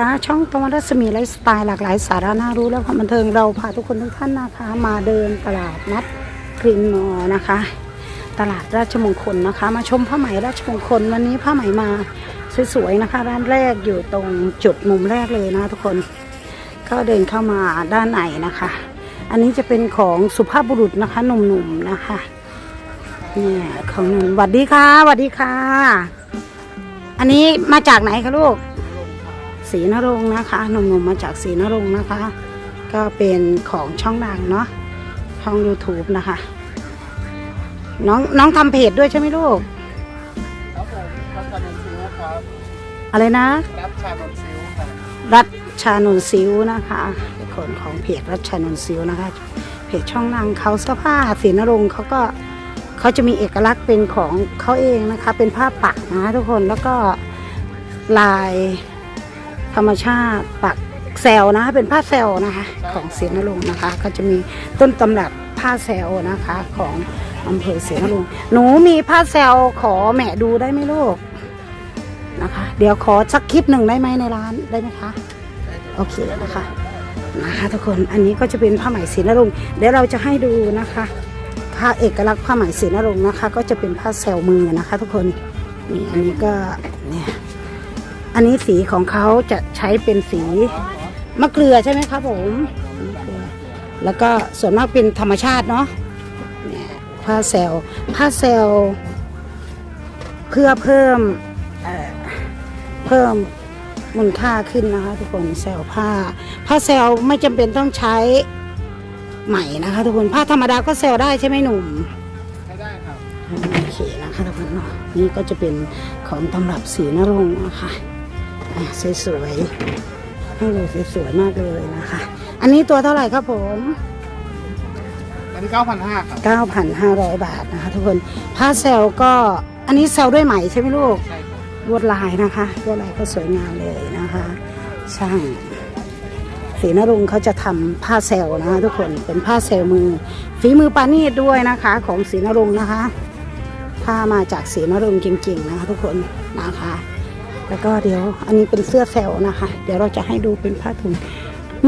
ค่ะช่องตะวันรัศมีไลฟ์สไตล์หลากหลายสาระน่ารู้และความบันเทิงเราพาทุกคนทุกท่านนะคะ มาเดินตลาดนัดกรีนมอลนะคะ ตลาดราชมงคลนะคะ มาชมผ้าไหมราชมงคลวันนี้ผ้าไหมมาสวยๆนะคะ ร้านแรกอยู่ตรงจุดมุมแรกเลยนะทุกคนก็เดินเข้ามาด้านในนะคะ อันนี้จะเป็นของสุภาพบุรุษนะคะหนุ่มๆนะคะเนี่ยของหนุ่มสวัสดีค่ะสวัสดีค่ะ อันนี้มาจากไหนคะลูก ศรีนรงค์นะคะหนุ่มๆมาจากศรีนรงค์นะคะ ก็เป็นของช่องดังเนาะช่อง YouTube นะคะ น้องน้องทำเพจด้วยใช่ไหมลูกครับผมรับชานนซิวครับอะไรนะรับชานนซิวครับรัชชานนท์ซิวนะคะเป็นคนของเพจรัชชานนท์ซิวนะคะ เพจช่องดังเขาเสื้อผ้าศรีนรงค์เขาก็เขาจะมีเอกลักษณ์เป็นของเขาเองนะคะ เป็นผ้าปักนะทุกคนแล้วก็ลาย ธรรมชาติปักแซลนะคะเป็นผ้าแซลนะคะของศรีนรงค์นะคะ ก็จะมีต้นตำรับผ้าแซลนะคะของอำเภอศรีนรงค์หนูมีผ้าแซลขอแม่ดูได้ไหมลูกนะคะ เดี๋ยวขอสักคลิปหนึ่งได้ไหมในร้านได้ไหมคะโอเคนะคะนะคะทุกคนอันนี้ก็จะเป็นผ้าไหมศรีนรงค์เดี๋ยวเราจะให้ดูนะคะผ้าเอกลักษณ์ผ้าไหมศรีนรงค์นะคะ ก็จะเป็นผ้าแซลมือนะคะ ทุกคนนี่อันนี้ก็เนี่ย อันนี้สีของเขาจะใช้เป็นสีมะเกลือใช่ไหมครับผมมะเกลือแล้วก็ส่วนมากเป็นธรรมชาติเนาะเนี่ยผ้าแซลผ้าแซลเพื่อเพิ่มเอ่อเพิ่มมูลค่าขึ้นนะคะทุกคนแซลผ้า ผ้าแซลไม่จำเป็นต้องใช้ใหม่นะคะทุกคนผ้าธรรมดาก็แซลได้ใช่ไหมหนุ่มไม่ได้ครับโอเคนะคะทุกคนเนาะนี่ก็จะเป็นของตำรับสีนรงค์นะคะอะ สวยๆให้ดูสวยๆมากเลยนะคะ อันนี้ตัวเท่าไหร่ครับผมอันนี้เก้าพันห้าครับ9,500 บาทนะคะทุกคนผ้าแซลก็อันนี้แซลด้วยไหมใช่ไหมลูกใช่ครับลวดลายนะคะลวดลายก็สวยงามเลยนะคะ ช่างศรีนรงค์เขาจะทำผ้าเซลล์นะคะทุกคนเป็นผ้าเซลล์มือ ฝีมือปานีดด้วยนะคะ ของศรีนรงค์นะคะ ผ้ามาจากศรีนรงค์จริงๆนะคะทุกคนนะคะ แล้วก็เดี๋ยวอันนี้เป็นเสื้อเซลล์นะคะ เดี๋ยวเราจะให้ดูเป็นผ้าถุง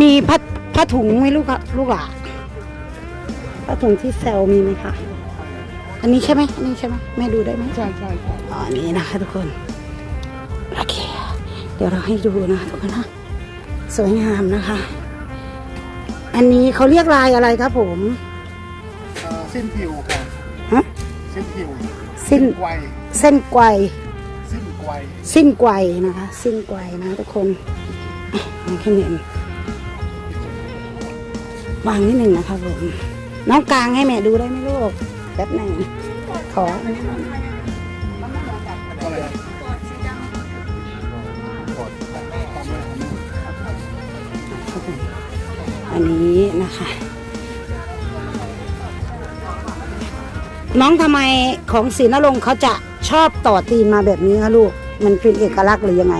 มีผ้าผ้าถุงไหมลูกอะลูกหล่ะผ้าถุงที่เซลล์มีไหมคะอันนี้ใช่ไหมอันนี้ใช่ไหมแม่ดูได้ไหมใช่ใช่ครับอ๋ออันนี้นะคะทุกคนโอเคเดี๋ยวเราให้ดูนะทุกคนนะสวยงามนะคะ อันนี้เขาเรียกลายอะไรครับผมเอ่อสิ้นผิวครับฮะสิ้นผิวสิ้นไวเส้นไกวสิ้น ไวสิ้นไกวนะคะ สิ้นไกวนะทุกคนอะเอาแค่นี้วางนิดหนึ่งนะคะผมน้องกลางให้แม่ดูได้ไหมลูกแป๊บหนึ่งขออันนี้นะไรนะกดของอันนี้นะคะ น้องทำไมของศรีนรงค์เขาจะ ชอบต่อตีนมาแบบนี้คะลูก มันเป็นเอกลักษณ์หรือยังไง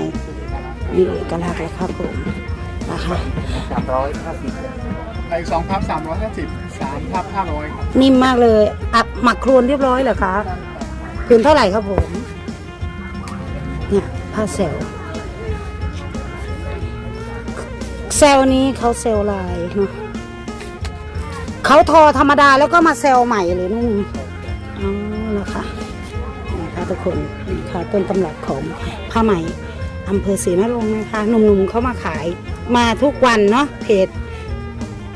มีเอกลักษณ์เลยครับผมนะคะสามร้อยห้าสิบไอ้สองพับสามร้อยห้าสิบสามพับห้าร้อยครับนิ่มมากเลยอับหมักโครนเรียบร้อยเหรอคะคืนเท่าไหร่ครับผมเนี่ยผ้าเซลลเซลลนี้เขาเซลลลายเนาะเขาทอธรรมดาแล้วก็มาเซลลใหม่เลยนุ่มอ๋อนะคะนี่ค่ะ ทุกคนค่ะต้นตำรับของผ้าไหมอำเภอศรีนรงค์นะคะหนุ่มๆเขามาขายมาทุกวันเนาะเพจ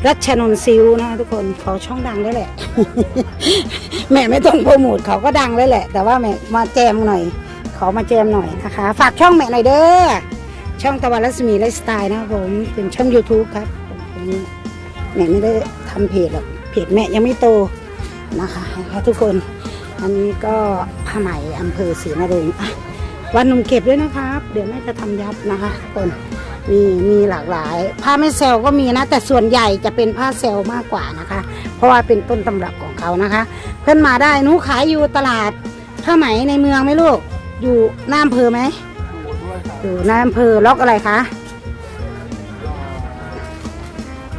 รัชนนท์ซิลนะคะทุกคนเขาช่องดังได้แหละ แม่ไม่ต้องโปรโมทเขาก็ดังได้แหละ แต่ว่าแม่มาแจมหน่อยขอมาแจมหน่อยนะคะ ฝากช่องแม่หน่อยเด้อช่องตะวันรัศมีไลฟ์สไตล์นะครับผมเป็นช่อง YouTube ครับแม่ไม่ได้ทำเพจหรอกเพจแม่ยังไม่โตนะคะทุกคนอันนี้ก็ ผ้าไหมอำเภอศรีนรงค์อะวันหนุ่มเก็บด้วยนะครับ เดี๋ยวแม่จะทำยับนะคะทุกคนมีมีหลากหลาย ผ้าไม่เซลก็มีนะ แต่ส่วนใหญ่จะเป็นผ้าเซลมากกว่านะคะ เพราะว่าเป็นต้นตำรับของเขานะคะ เพื่อนมาได้หนูขายอยู่ตลาดผ้าไหมในเมืองไหมลูก อยู่หน้าอำเภอไหมดูด้วยครับอยู่หน้าอำเภอล็อกอะไรคะ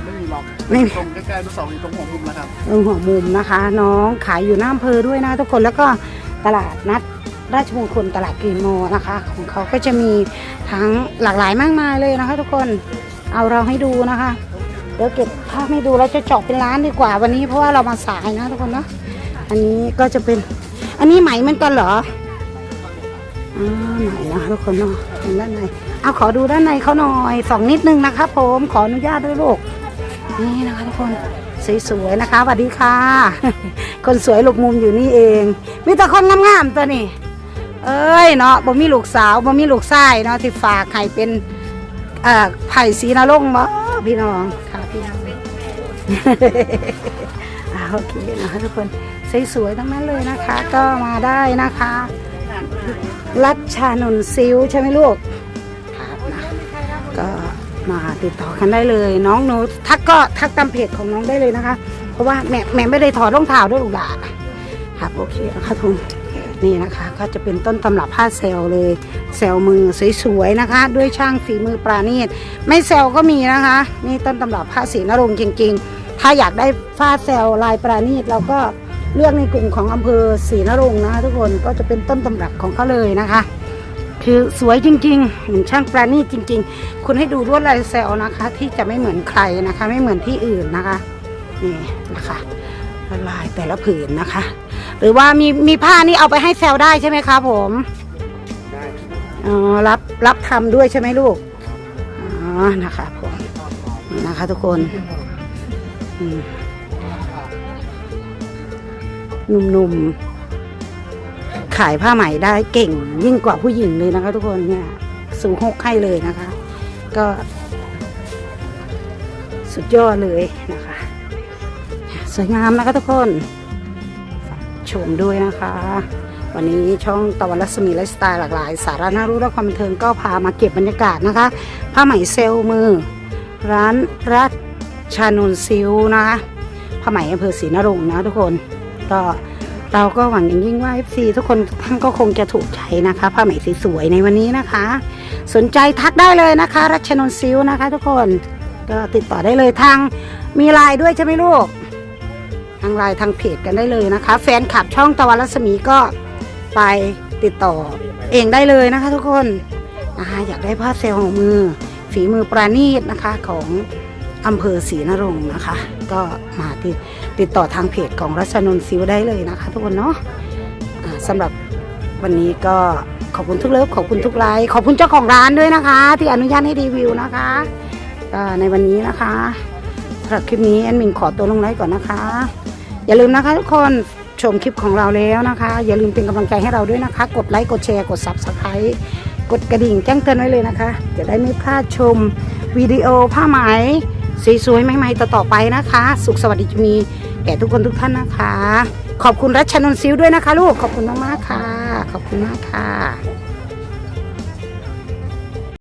ไม่มีล็อกไม่มีตรงใกล้ๆลูกศรอยู่ตรงหัวมุมนะครับตรงหัวมุมนะคะ น้องขายอยู่หน้าอำเภอด้วยนะทุกคนแล้วก็ ตลาดนัดราชมงคลตลาดกรีนโมนะคะ ของเขาก็จะมีทั้งหลากหลายมากมายเลยนะคะ ทุกคนเอาเราให้ดูนะคะเดี๋ยวเก็บภาพให้ดูแล้วจะเจาะเป็นร้านดีกว่า วันนี้เพราะว่าเรามาสายนะทุกคนเนาะอันนี้ก็จะเป็นอันนี้ไหมเหมันกันเหรออ่าไหนนะคะทุกคนเนาะด้านในเอาขอดูด้านในเขาหน่อยสองนิดนึงนะคะผมขออนุญาตด้วยลูกนี่นะคะทุกคนสวยๆนะคะสวัสดีค่ะ คนสวยหลบมุมอยู่นี่เอง มีแต่คนงามๆตัวนี่เอ้ยเนาะบ่มีลูกสาวบ่มีลูกชายเนาะที่ฝากให้เป็นเอ่อไผ่สีนรงค์บ่พี่น้องค่ะพี่น้องโอเคนะคะทุกคนสวยๆทั้งนั้นเลยนะคะ ก็มาได้นะคะ รัชชานนซิลใช่ไหมลูกครับนะก็มาติดต่อกันได้เลย น้องหนูทักก็ทักตามเพจของน้องได้เลยนะคะ เพราะว่าแม่แม่ไม่ได้ถอดรองเท้าด้วยลูกหล่ะครับโอเคนะคะทุกนี่นะคะก็จะเป็นต้นตำรับผ้าเซลเลยเซลมือสวยๆนะคะ ด้วยช่างฝีมือปราณีตไม่เซลก็มีนะคะ นี่ต้นตำรับผ้าสีนรงค์จริง ๆ ถ้าอยากได้ผ้าเซลลายปราณีตเราก็เลือกในกลุ่มของอำเภอศรีนรงค์นะคะทุกคนก็จะเป็นต้นตำรับของเขาเลยนะคะ คือสวยจริงๆเหมือนช่างปราณีตจริง ๆ คุณให้ดูลวดลายเซลนะคะ ที่จะไม่เหมือนใครนะคะ ไม่เหมือนที่อื่นนะคะ นี่นะคะลวดลายแต่ละผืนนะคะ หรือว่ามีมีผ้านี่เอาไปให้แซลได้ใช่ไหมคะผมได้อ๋อรับรับทำด้วยใช่ไหมลูกอ๋อนะคะผมนี่นะคะทุกคนอืมหนุ่มๆขายผ้าไหมได้เก่ง ยิ่งกว่าผู้หญิงเลยนะคะ ทุกคนเนี่ยสูงหกให้เลยนะคะ ก็ สุดยอดเลยนะคะ สวยงามนะคะทุกคนชมด้วยนะคะ วันนี้ช่องตะวันรัศมีไลฟ์สไตล์หลากหลาย สาระน่ารู้และความบันเทิงก็พามาเก็บบรรยากาศนะคะ ผ้าไหมเซลมือ ร้านรัชชานนซิลนะคะผ้าไหมอำเภอศรีนรงค์นะทุกคนก็เราก็หวังอย่างยิ่งว่า FC ทุกคนทุกท่านก็คงจะถูกใจนะคะผ้าไหมสวยๆในวันนี้นะคะ สนใจทักได้เลยนะคะ รัชชานนซิลนะคะ ทุกคนก็ติดต่อได้เลยทางมีไลน์ด้วยใช่ไหมลูก ทางไลน์ทางเพจกันได้เลยนะคะ แฟนคลับช่องตะวันรัศมีก็ไปติดต่อเองได้เลยนะคะ ทุกคนนะคะอยากได้ผ้าเซลล์ของมือ ฝีมือประณีตนะคะของอำเภอศรีนรงค์นะคะ ก็มาติดติดต่อทางเพจของรัชนนท์ซิวได้เลยนะคะ ทุกคนเนาะอ่าสำหรับวันนี้ก็ขอบคุณทุกเลิฟขอบคุณทุกไลค์ขอบคุณเจ้าของร้านด้วยนะคะ ที่อนุญาตให้รีวิวนะคะในวันนี้นะคะสำหรับคลิปนี้แอดมินขอตัวลงไลค์ก่อนนะคะ อย่าลืมนะคะทุกคนชมคลิปของเราแล้วนะคะ อย่าลืมเป็นกำลังใจให้เราด้วยนะคะ กดไลค์กดแชร์กด subscribe กดกระดิ่งแจ้งเตือนไว้เลยนะคะ จะได้ไม่พลาดชมวิดีโอผ้าไหมสวยๆใหม่ๆต่อๆไปนะคะ สุขสวัสดีจะมีแก่ทุกคนทุกท่านนะคะ ขอบคุณรัชนนท์ซิลด้วยนะคะ ลูกขอบคุณมากๆค่ะ ขอบคุณมากค่ะ